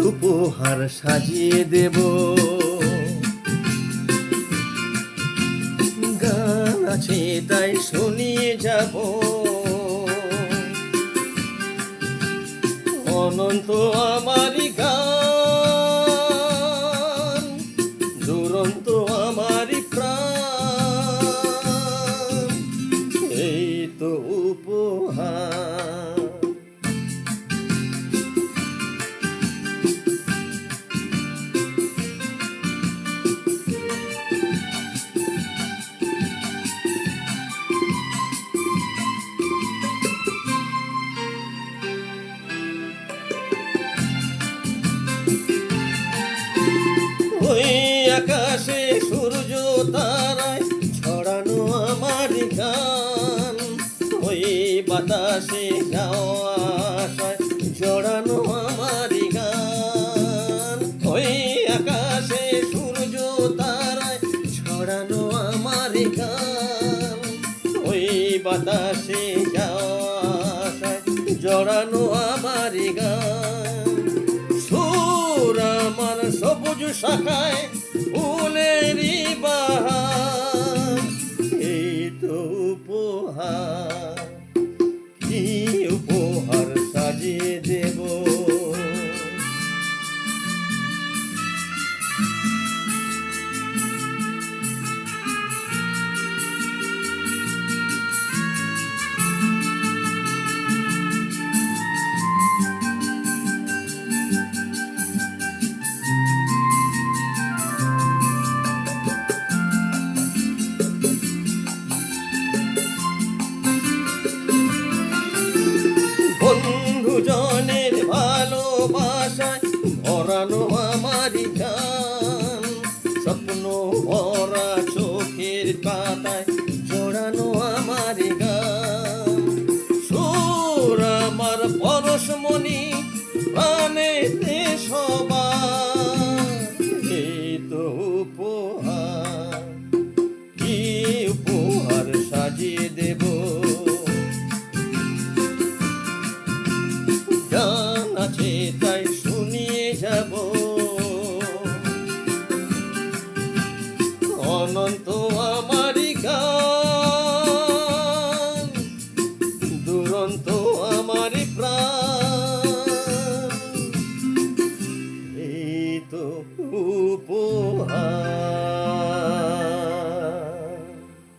উপহার সাজিয়ে দেব। গান আছে তাই শুনিয়ে যাব। অনন্ত আমারই গান দুরন্ত ওই আকাশে সূর্য তারায় ছড়ানো আমার গান। ওই বাতাসে যাওয়া আশায় জড়ানো আমার গান। ওই আকাশে সূর্য তারায় ছড়ানো আমার গান। ওই বাতাসে যাওয়া জড়ানো আমার গান। Hadi şakay ভরানো আমারি গান। স্বপ্ন ভরা চোখের পাতায় জোড়ানো আমারি গান। সুর আমার পরশমণি, প্রাণেতে সবার। এই তো অনন্ত আমারি গান। দুরন্ত আমারি প্রাণ। এই তো উপহার।